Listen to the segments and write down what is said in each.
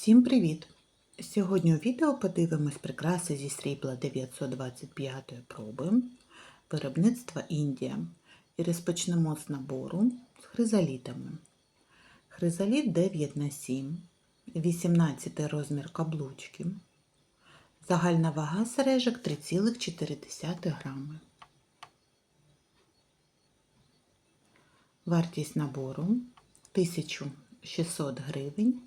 Всім привіт! Сьогодні у відео подивимось прикраси зі срібла 925 проби виробництва Індія і розпочнемо з набору з хризалітами. Хризаліт 9 на 7 18 розмір каблучки. Загальна вага сережок 3,4 грами. Вартість набору 1600 гривень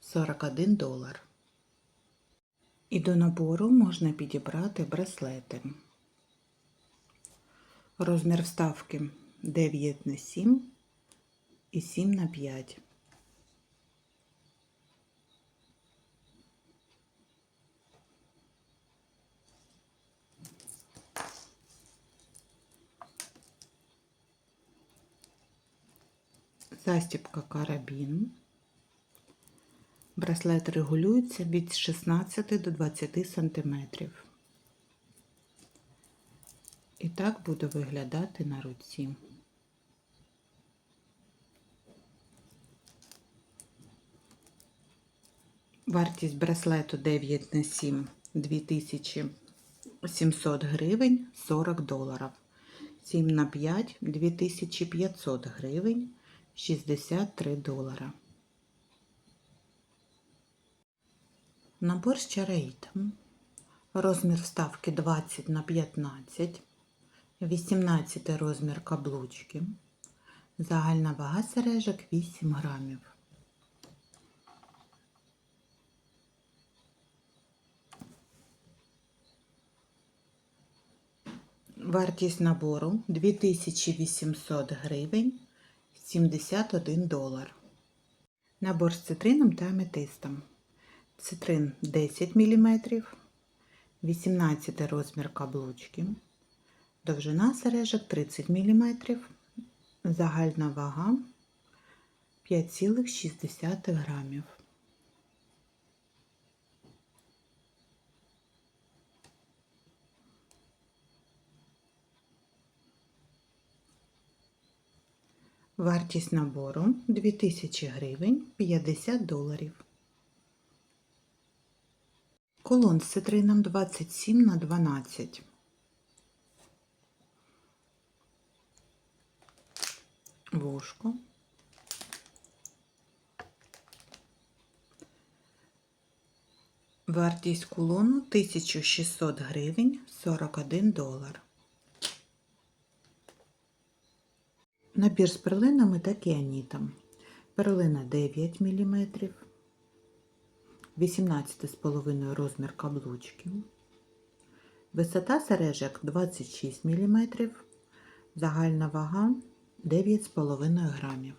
41 долар. І до набору можна підібрати браслети. Розмір вставки 9 на 7 і 7 на 5. Застібка карабін. Браслет регулюється від 16 до 20 см. І так буде виглядати на руці. Вартість браслету 9 на 7 2700 гривень 40 доларів. 7 на 5 2500 гривень 63 долара. Набор з чараїтом. Розмір вставки 20 на 15, 18 розмір каблучки. Загальна вага сережок 8 грамів. Вартість набору 2800 гривень 71 долар. Набор з цитрином та аметистом. Цитрин 10 мм, 18 розмір каблучки, довжина сережок 30 мм, загальна вага 5,6 грамів. Вартість набору 2000 гривень 50 доларів. Колон з цитрином 27 на 12. Вушко. Вартість кулону 1600 гривень 41 долар. Набір з перлинами та кіанітом. Перлина 9 мм. 18,5 розмір каблучки. Висота сережок 26 мм. Загальна вага 9,5 грамів.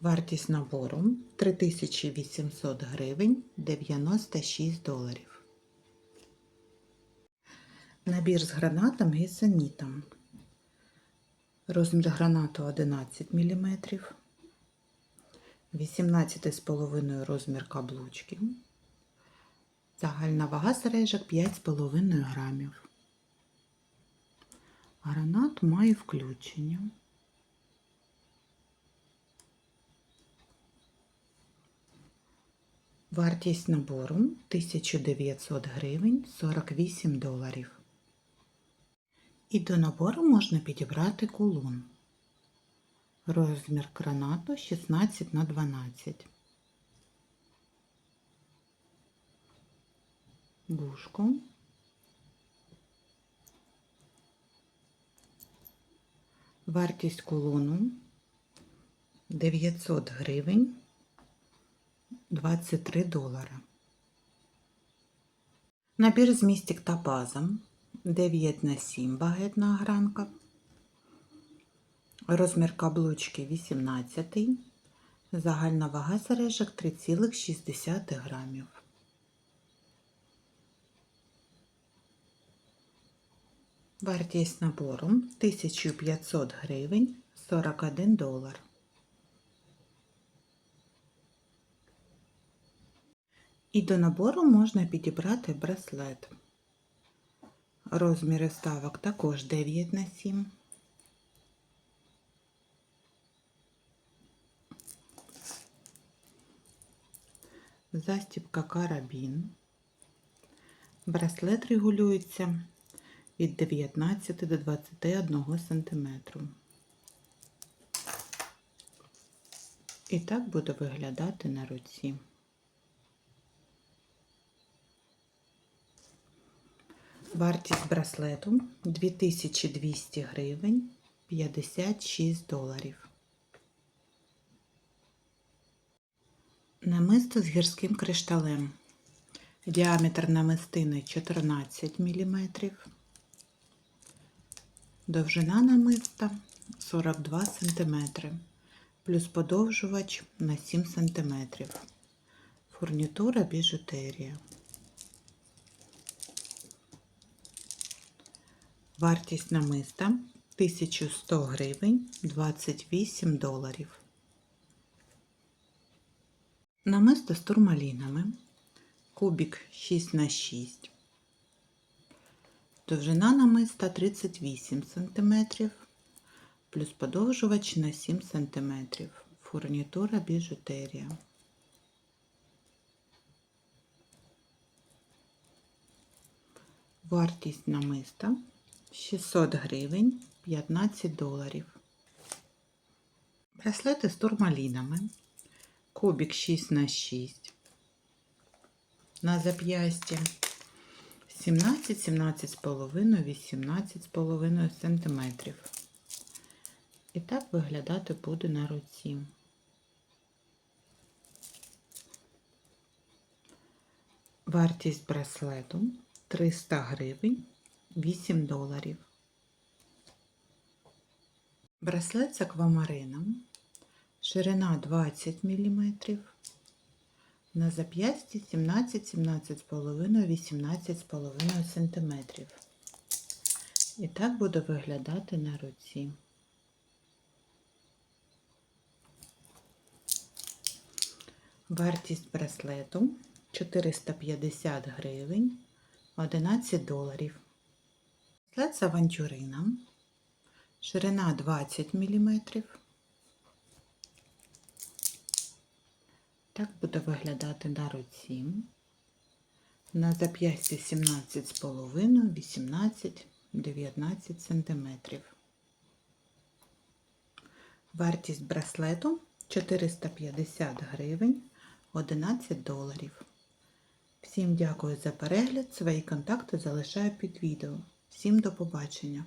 Вартість набору 3800 гривень 96 доларів. Набір з гранатом і санітом. Розмір гранату 11 мм, 18,5 розмір каблучки, загальна вага сережок 5,5 грамів. Гранат має включення. Вартість набору 1900 гривень 48 доларів. І до набору можна підібрати кулон. Розмір гранату 16 на 12. Вушко. Вартість кулону 900 гривень 23 долара. Набір з містик та базом 9 на 7 багетна гранка. Розмір каблучки 18. Загальна вага сережок 3,6 грамів. Вартість набору 1500 гривень 41 долар. І до набору можна підібрати браслет. Розміри вставок також 9 на 7. Застібка карабін. Браслет регулюється від 19 до 21 см. І так буде виглядати на руці. Вартість браслету 2200 гривень 56 доларів. Намисто з гірським кришталем. Діаметр намистини 14 мм. Довжина намиста 42 см. Плюс подовжувач на 7 см. Фурнітура біжутерія. Вартість намиста 1100 гривень 28 доларів. Намисто з турмалінами. Кубік 6 на 6 Довжина намиста 38 см. Плюс подовжувач на 7 см. Фурнітура біжутерія. Вартість намиста 600 гривень 15 доларів. Браслети з турмалінами. Кубік 6 на 6 На зап'ясті 17, 17,5, 18,5 см. І так виглядати буде на руці. Вартість браслету 300 гривень 8 доларів. Браслет з аквамарином. Ширина 20 мм. На зап'ясті 17, 17,5, 18,5 см. І так буде виглядати на руці. Вартість браслету 450 гривень 11 доларів. Браслет з авантюрином. Ширина 20 мм. Так буде виглядати на руці. На зап'ясті 17,5, 18, 19 см. Вартість браслету 450 гривень 11 доларів. Всім дякую за перегляд. Свої контакти залишаю під відео. Всім до побачення!